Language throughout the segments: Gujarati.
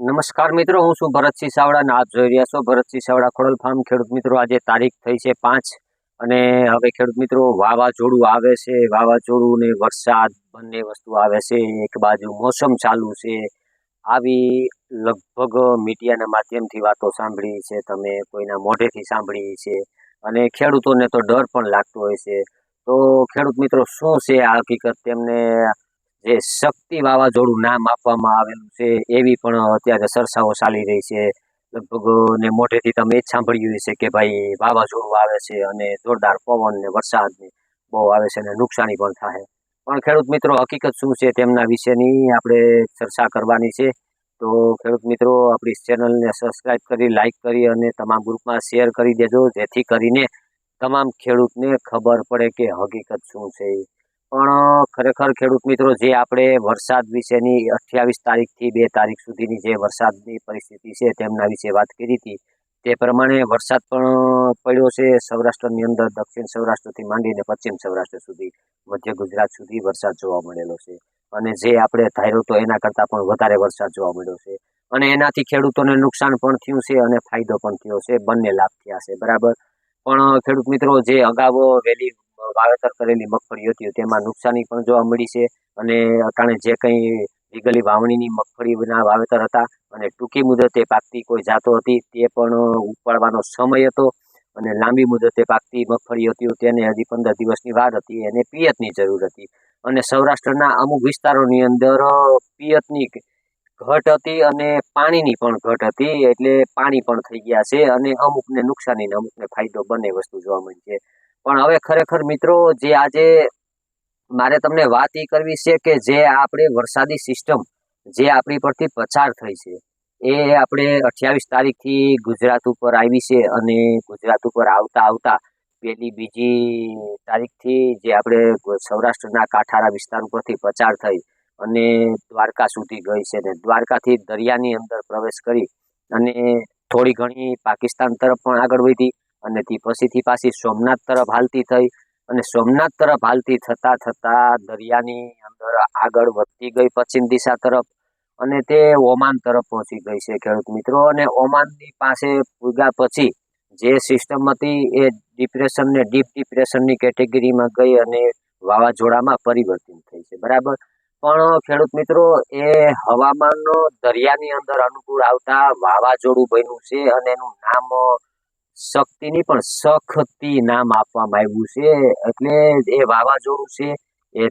નમસ્કાર મિત્રો, હું છું ભરતસિંહ સાવડા અને આપ જોઈ રહ્યા છો ભરતસિંહ સાવડા ખોડલ ફાર્મ. ખેડૂત મિત્રો, આજે તારીખ થઈ છે પાંચ અને હવે ખેડૂત મિત્રો, વાવાઝોડું આવે છે. વાવાઝોડું ને વરસાદ બંને વસ્તુ આવે છે. એક બાજુ મોસમ ચાલુ છે. આવી લગભગ મીડિયાના માધ્યમથી વાતો સાંભળી છે તમે, કોઈના મોઢેથી સાંભળી છે અને ખેડૂતોને તો ડર પણ લાગતો હોય છે. તો ખેડૂત મિત્રો, શું છે આ હકીકત? તેમને જે શક્તિ વાવાઝોડું નામ આપવામાં આવેલું છે, એવી પણ અત્યારે ચર્ચાઓ ચાલી રહી છે. લગભગ ને મોઢેથી તમે એ જ સાંભળ્યું હશે કે ભાઈ વાવાઝોડું આવે છે અને જોરદાર પવન ને વરસાદ બહુ આવે છે અને નુકસાની પણ થાય. પણ ખેડૂત મિત્રો, હકીકત શું છે તેમના વિશેની આપણે ચર્ચા કરવાની છે. તો ખેડૂત મિત્રો, આપણી ચેનલને સબસ્ક્રાઈબ કરી લાઈક કરી અને તમામ ગ્રુપમાં શેર કરી દેજો. જેથી કરીને તમામ ખેડૂતને ખબર પડે કે હકીકત શું છે. પણ ખરેખર ખેડૂત મિત્રો, જે આપણે વરસાદ વિશેની અઠ્યાવીસ તારીખથી બે તારીખ સુધીની જે વરસાદની પરિસ્થિતિ છે, તેમના વિશે વાત કરી હતી, તે પ્રમાણે વરસાદ પણ પડ્યો છે સૌરાષ્ટ્રની અંદર, દક્ષિણ સૌરાષ્ટ્રથી માંડીને પશ્ચિમ સૌરાષ્ટ્ર સુધી, મધ્ય ગુજરાત સુધી વરસાદ જોવા મળેલો છે. અને જે આપણે ધાર્યો તો એના કરતાં પણ વધારે વરસાદ જોવા મળ્યો છે. અને એનાથી ખેડૂતોને નુકસાન પણ થયું છે અને ફાયદો પણ થયો છે, બંને લાભ થયા છે, બરાબર? પણ ખેડૂત મિત્રો, જે અગાઉ વહેલી વાવેતર કરેલી મગફળી હતી. તેમાં નુકસાની પણ જોવા મળી છે અને અટાણે જે કંઈ લીગલી વાવણીની મગફળીના વાવેતર હતા અને ટૂંકી મુદતે પાકતી કોઈ જાતો હતી તે પણ ઉપાડવાનો સમય હતો અને લાંબી મુદતે પાકતી મગફળી હતી. તેને હજી પંદર દિવસની વાર હતી. એને પિયતની જરૂર હતી. અને સૌરાષ્ટ્રના અમુક વિસ્તારોની અંદર પિયતની ઘટ હતી અને પાણીની પણ ઘટ હતી. એટલે પાણી પણ થઈ ગયા છે અને અમુકને નુકસાની અમુકને ફાયદો બંને વસ્તુ જોવા મળી છે. પણ હવે ખરેખર મિત્રો, જે આજે મારે તમને વાત એ કરવી છે કે જે આપણે વરસાદી સિસ્ટમ જે આપણી પરથી પસાર થઈ છે, એ આપણે અઠ્યાવીસ તારીખથી ગુજરાત ઉપર આવી છે અને ગુજરાત ઉપર આવતા આવતા પહેલી બીજી તારીખથી જે આપણે સૌરાષ્ટ્રના કાંઠારા વિસ્તાર ઉપરથી પસાર થઈ અને દ્વારકા સુધી ગઈ છે ને દ્વારકાથી દરિયાની અંદર પ્રવેશ કરી અને થોડી ઘણી પાકિસ્તાન તરફ પણ આગળ વધી. અને તે પછીથી પાછી સોમનાથ તરફ હાલતી થઈ અને સોમનાથ તરફ હાલતી થતાં થતાં દરિયાની અંદર આગળ વધતી ગઈ પશ્ચિમ દિશા તરફ અને તે ઓમાન તરફ પહોંચી ગઈ છે ખેડૂત મિત્રો. અને ઓમાનની પાસે પૂગ્યા પછી જે સિસ્ટમ હતી એ ડિપ્રેશન ને ડીપ ડિપ્રેશનની કેટેગરીમાં ગઈ અને વાવાઝોડામાં પરિવર્તિત થઈ છે. બરાબર? પણ ખેડૂત મિત્રો, એ હવામાનનો દરિયાની અંદર અનુકૂળ આવતા વાવાઝોડું બન્યું છે અને એનું નામ શક્તિની પણ સખતી નામ આપવામાં આવ્યું છે. એટલે એ વાવાઝોડું છે. એ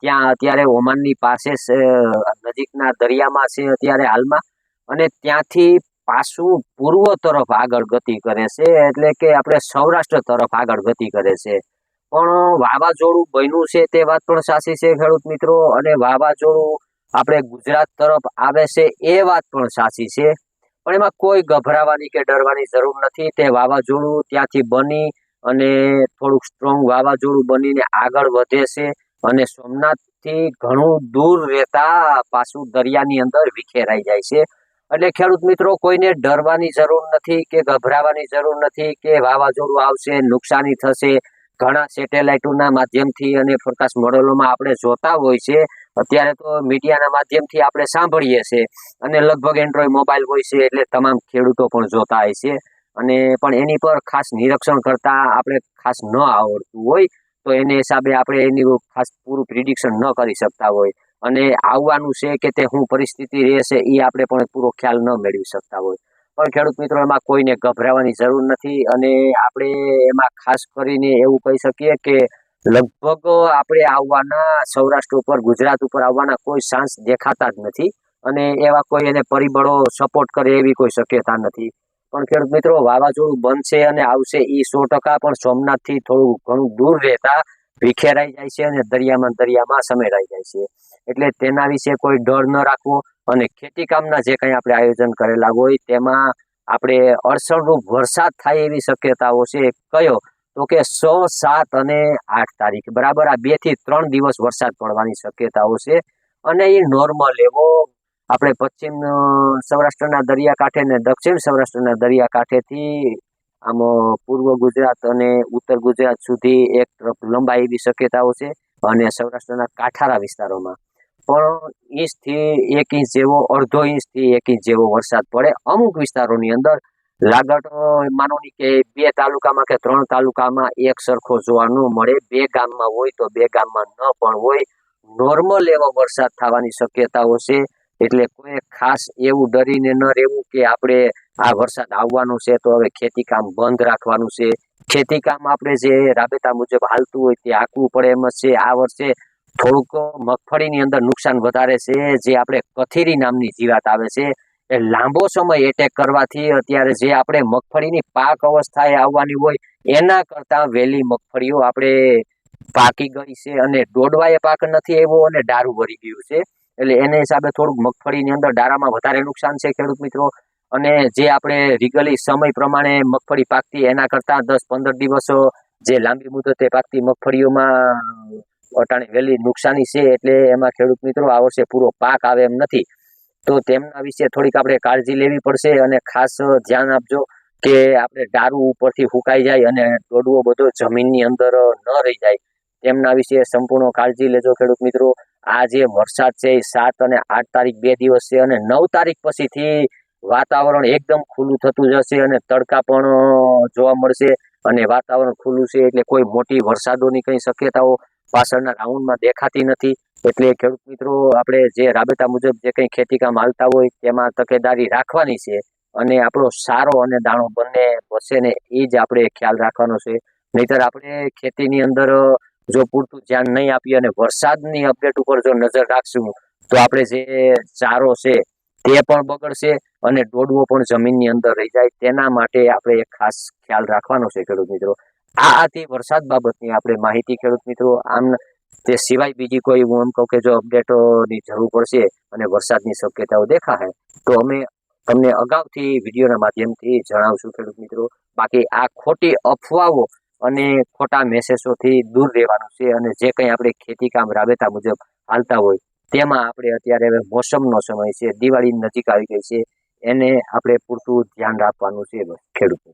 ત્યાં અત્યારે ઓમાનની પાસે નજીકના દરિયામાં છે અત્યારે હાલમાં. અને ત્યાંથી પાછું પૂર્વ તરફ આગળ ગતિ કરે છે. એટલે કે આપણે સૌરાષ્ટ્ર તરફ આગળ ગતિ કરે છે. પણ વાવાઝોડું બન્યું છે તે વાત પણ સાચી છે ખેડૂત મિત્રો. અને વાવાઝોડું આપણે ગુજરાત તરફ આવે છે એ વાત પણ સાચી છે. પણ એમાં કોઈ ગભરાવાની કે ડરવાની જરૂર નથી. તે વાવાઝોડું ત્યાંથી બની અને થોડુંક સ્ટ્રોંગ વાવાઝોડું બનીને આગળ વધે છે અને સોમનાથથી ઘણું દૂર રહેતા પાછું દરિયાની અંદર વિખેરાઈ જાય છે. એટલે ખેડૂત મિત્રો, કોઈને ડરવાની જરૂર નથી કે ગભરાવાની જરૂર નથી કે વાવાઝોડું આવશે, નુકસાની થશે. ઘણા સેટેલાઇટોના માધ્યમથી અને ફોરકાસ્ટ મોડેલોમાં આપણે જોતા હોય છે અત્યારે તો મીડિયાના માધ્યમથી આપણે સાંભળીએ છીએ અને લગભગ એન્ડ્રોઈડ મોબાઈલ હોય છે એટલે તમામ ખેડૂતો પણ જોતા હોય છે. અને પણ એની પર ખાસ નિરીક્ષણ કરતા આપણે ખાસ ન આવડતું હોય તો એને હિસાબે આપણે એની ખાસ પૂરું પ્રિડિક્શન ન કરી શકતા હોય. અને આવવાનું છે કે તે શું પરિસ્થિતિ રહેશે એ આપણે પણ પૂરો ખ્યાલ ન મેળવી શકતા હોય. પણ ખેડૂત મિત્રો, એમાં કોઈને ગભરાવાની જરૂર નથી અને આપણે એમાં ખાસ કરીને એવું કહી શકીએ કે લગભગ આપણે આવવાના સૌરાષ્ટ્ર ઉપર, ગુજરાત ઉપર આવવાના કોઈ ચાન્સ દેખાતા જ નથી અને એવા કોઈ એને પરિબળો સપોર્ટ કરે એવી કોઈ શક્યતા નથી. પણ ખેડૂત મિત્રો, વાવાઝોડું બનશે અને આવશે એ સો ટકા પણ સોમનાથથી થોડું ઘણું દૂર રહેતા વિખેરાઈ જાય છે અને દરિયામાં દરિયામાં સમેરાઈ જાય છે. એટલે તેના વિશે કોઈ ડર ન રાખવો અને ખેતી કામના જે કંઈ આપણે આયોજન કરેલા હોય તેમાં આપણે અડસણરૂપ વરસાદ થાય એવી શક્યતાઓ છે. કયો? તો કે સો સાત અને આઠ તારીખ. બરાબર? આ બેથી ત્રણ દિવસ વરસાદ પડવાની શક્યતાઓ છે. અને એ નોર્મલ એવો આપણે પશ્ચિમ સૌરાષ્ટ્રના દરિયાકાંઠે ને દક્ષિણ સૌરાષ્ટ્રના દરિયાકાંઠેથી આમ પૂર્વ ગુજરાત અને ઉત્તર ગુજરાત સુધી એક તરફ લંબાઈ એવી શક્યતાઓ છે અને સૌરાષ્ટ્રના કાંઠાળા વિસ્તારોમાં. પણ ઇંચથી એક ઇંચ જેવો, અડધો ઇંચથી એક ઇંચ જેવો વરસાદ પડે અમુક વિસ્તારોની અંદર. લાગટ માનો કે બે તાલુકામાં કે ત્રણ તાલુકામાં એક સરખો જોવા ન મળે. બે ગામમાં હોય તો બે ગામમાં ન પણ હોય. નોર્મલ એવો વરસાદ થવાની શક્યતાઓ છે. એટલે કોઈ ખાસ એવું ડરીને ન રહેવું કે આપણે આ વરસાદ આવવાનો છે તો હવે ખેતી કામ બંધ રાખવાનું છે. ખેતી કામ આપણે જે રાબેતા મુજબ હાલતું હોય તે આંકવું પડે એમ છે. આ વર્ષે થોડુંક મગફળીની અંદર નુકસાન વધારે છે. જે આપણે કથીરી નામની જીવાત આવે છે. એ લાંબો સમય એટેક કરવાથી અત્યારે જે આપણે મગફળીની પાક અવસ્થાએ આવવાની હોય, એના કરતાં વહેલી મગફળીઓ આપણે પાકી ગઈ છે અને દોડવાએ પાક નથી આવ્યો અને ડારું ભરી ગયું છે. એટલે એને હિસાબે થોડુંક મગફળીની અંદર ડારામાં વધારે નુકસાન છે ખેડૂત મિત્રો. અને જે આપણે રીગલી સમય પ્રમાણે મગફળી પાકતી, એના કરતાં દસ પંદર દિવસ જે લાંબી મુદતે પાકતી મગફળીઓમાં અટાણે વહેલી નુકસાની છે એટલે એમાં ખેડૂત મિત્રો આ વર્ષે પૂરો પાક આવે એમ નથી. તો તેમના વિશે થોડીક આપણે કાળજી લેવી પડશે અને ખાસ ધ્યાન આપજો કે આપણે ડારું ઉપરથી ફૂંકાઈ જાય અને દોડવો બધો જમીનની અંદર ન રહી જાય. તેમના વિશે સંપૂર્ણ કાળજી લેજો ખેડૂત મિત્રો. આ જે વરસાદ છે એ સાત અને આઠ તારીખ બે દિવસ છે અને નવ તારીખ પછીથી વાતાવરણ એકદમ ખુલ્લું થતું જશે અને તડકા પણ જોવા મળશે અને વાતાવરણ ખુલ્લું છે એટલે કોઈ મોટી વરસાદોની કઈ શક્યતાઓ પાછળના રાઉન્ડમાં દેખાતી નથી. એટલે ખેડૂત મિત્રો, આપણે જે રાબેતા મુજબ જે કંઈ ખેતી કામ હાલતા હોય તેમાં તકેદારી રાખવાની છે અને આપણો સારો અને દાણો બંને વસે ને એ જ આપણે ખ્યાલ રાખવાનો છે. નહીતર આપણે ખેતીની અંદર જો પૂરતું ધ્યાન નહીં આપીએ અને વરસાદની અપડેટ ઉપર જો નજર રાખશું, તો આપણે જે ચારો છે તે પણ બગડશે અને દોડવો પણ જમીનની અંદર રહી જાય. તેના માટે આપણે એક ખાસ ખ્યાલ રાખવાનો છે ખેડૂત મિત્રો. આ આથી વરસાદ બાબતની આપણે માહિતી ખેડૂત મિત્રો. આમ તે સિવાય બીજી કોઈ હું એમ કહું કે જો અપડેટોની જરૂર પડશે અને વરસાદની શક્યતાઓ દેખાશે, તો અમે તમને અગાઉથી વિડીયોના માધ્યમથી જણાવશું ખેડૂત મિત્રો. બાકી આ ખોટી અફવાઓ અને ખોટા મેસેજોથી દૂર રહેવાનું છે અને જે કંઈ આપણે ખેતી કામ રાબેતા મુજબ હાલતા હોય, તેમાં આપણે અત્યારે હવે મોસમનો સમય છે. દિવાળી નજીક આવી ગઈ છે. એને આપણે પૂરતું ધ્યાન રાખવાનું છે ખેડૂતો